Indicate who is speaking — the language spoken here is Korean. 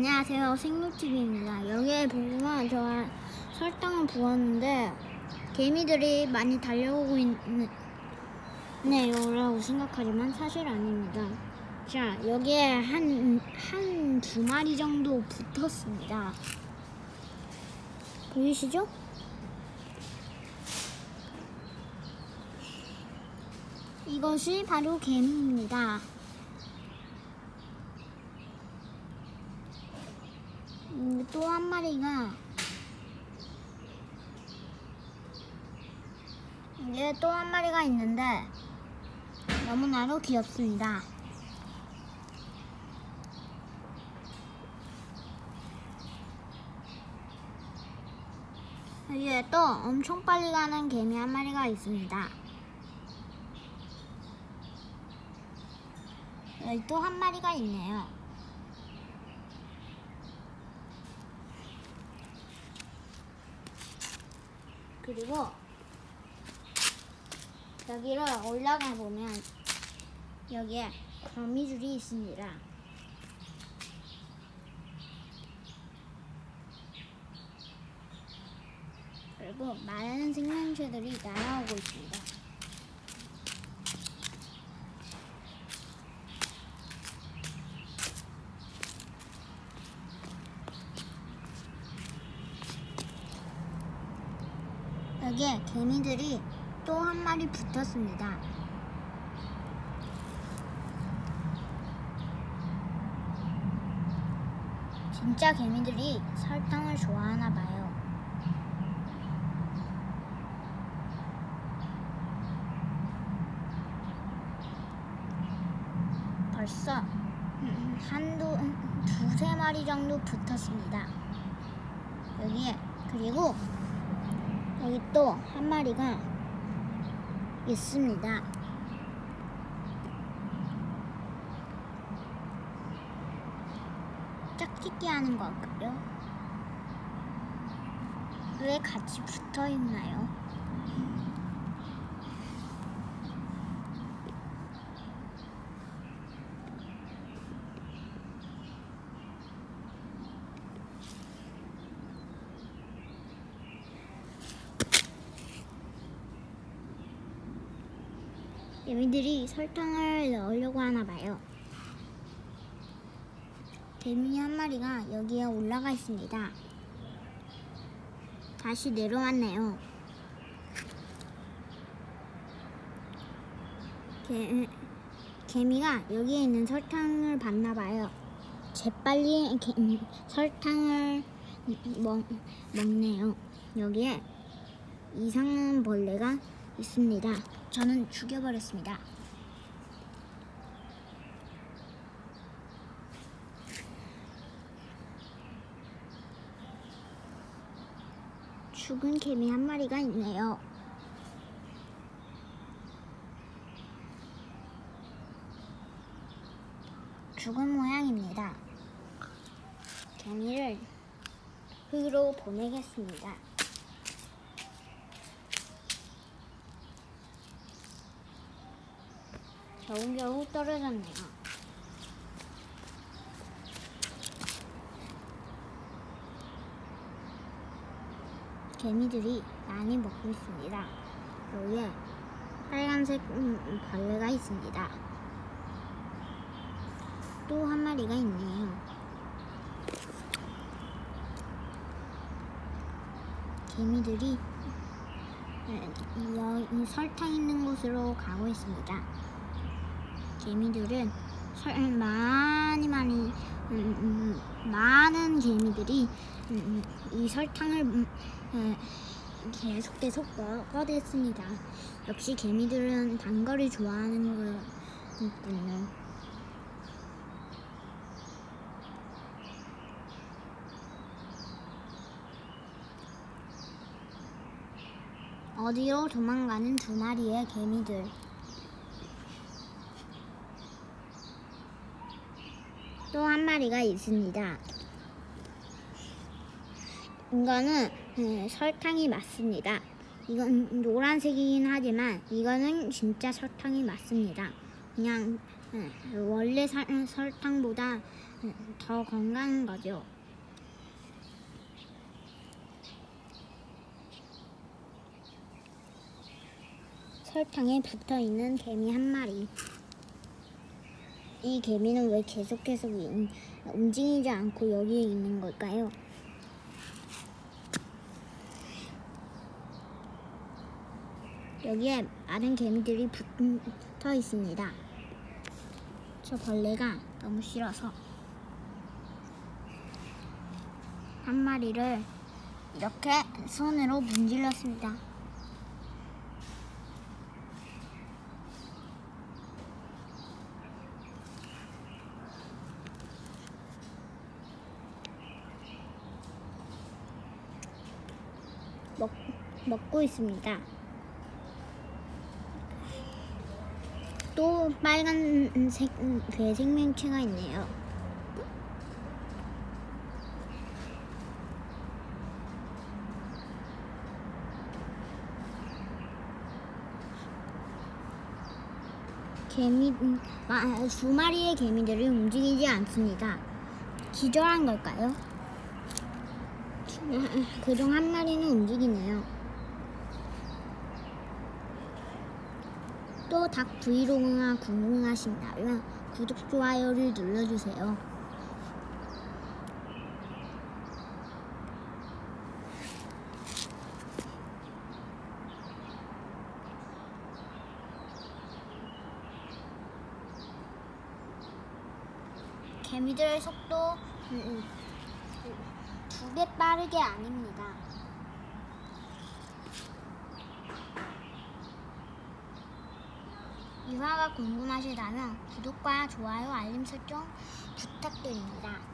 Speaker 1: 안녕하세요. 생물TV입니다. 여기에 보면 저 설탕을 부었는데 개미들이 많이 달려오고 있네요 라고 생각하지만 사실 아닙니다. 자 여기에 한 한 두 마리 정도 붙었습니다. 보이시죠? 이것이 바로 개미입니다 음, 또한 마리가 이게 또 한 마리가 있는데 너무나도 귀엽습니다. 여기에 또 엄청 빨리 가는 개미 한 마리가 있습니다. 여기 또 한 마리가 있네요. 그리고 여기를 올라가 보면 여기에 거미줄이 있습니다. 그리고 많은 생명체들이 날아오고 있습니다. 여기에 개미들이 또 한 마리 붙었습니다. 진짜 개미들이 설탕을 좋아하나 봐요. 벌써 음, 한두 음, 두세 마리 정도 붙었습니다. 여기에 그리고 여기 또 한 마리가 있습니다. 짝짓기 하는 걸까요? 왜 같이 붙어 있나요? 개미들이 설탕을 넣으려고 하나 봐요. 개미 한 마리가 여기에 올라가 있습니다. 다시 내려왔네요. 개, 개미가 여기에 있는 설탕을 봤나 봐요. 재빨리 개, 음, 설탕을 먹, 먹네요. 여기에 이상한 벌레가 있습니다. 저는 죽여버렸습니다. 죽은 개미 한 마리가 있네요. 죽은 모양입니다. 개미를 흙으로 보내겠습니다. 겨우겨우 떨어졌네요. 개미들이 많이 먹고 있습니다. 여기에 빨간색 음, 벌레가 있습니다. 또 한 마리가 있네요. 개미들이 음, 이, 이 설탕 있는 곳으로 가고 있습니다. 개미들은 설, 많이 많이 음, 음, 많은 개미들이 음, 음, 이 설탕을 음, 에, 계속 계속 먹어댔습니다. 역시 개미들은 단 거를 좋아하는 거군요. 어디로 도망가는 두 마리의 개미들. 또 한 마리가 있습니다. 이거는 음, 설탕이 맞습니다. 이건 노란색이긴 하지만 이거는 진짜 설탕이 맞습니다. 그냥 음, 원래 설, 설탕보다 음, 더 건강한 거죠. 설탕에 붙어 있는 개미 한 마리. 이 개미는 왜 계속해서 위- 움직이지 않고 여기에 있는 걸까요? 여기에 많은 개미들이 붙어 있습니다. 저 벌레가 너무 싫어서 한 마리를 이렇게 손으로 문질렀습니다. 먹, 먹고 있습니다. 또 빨간색 배 생명체가 있네요. 개미 음, 마- 두 마리의 개미들이 움직이지 않습니다. 기절한 걸까요? 그중 한 마리는 움직이네요. 또 닭 브이로그가 궁금하신다면 구독, 좋아요를 눌러주세요. 개미들의 속도 음, 두배 빠르게 아닙니다. 이화가 궁금하시다면 구독과 좋아요, 알림 설정 부탁드립니다.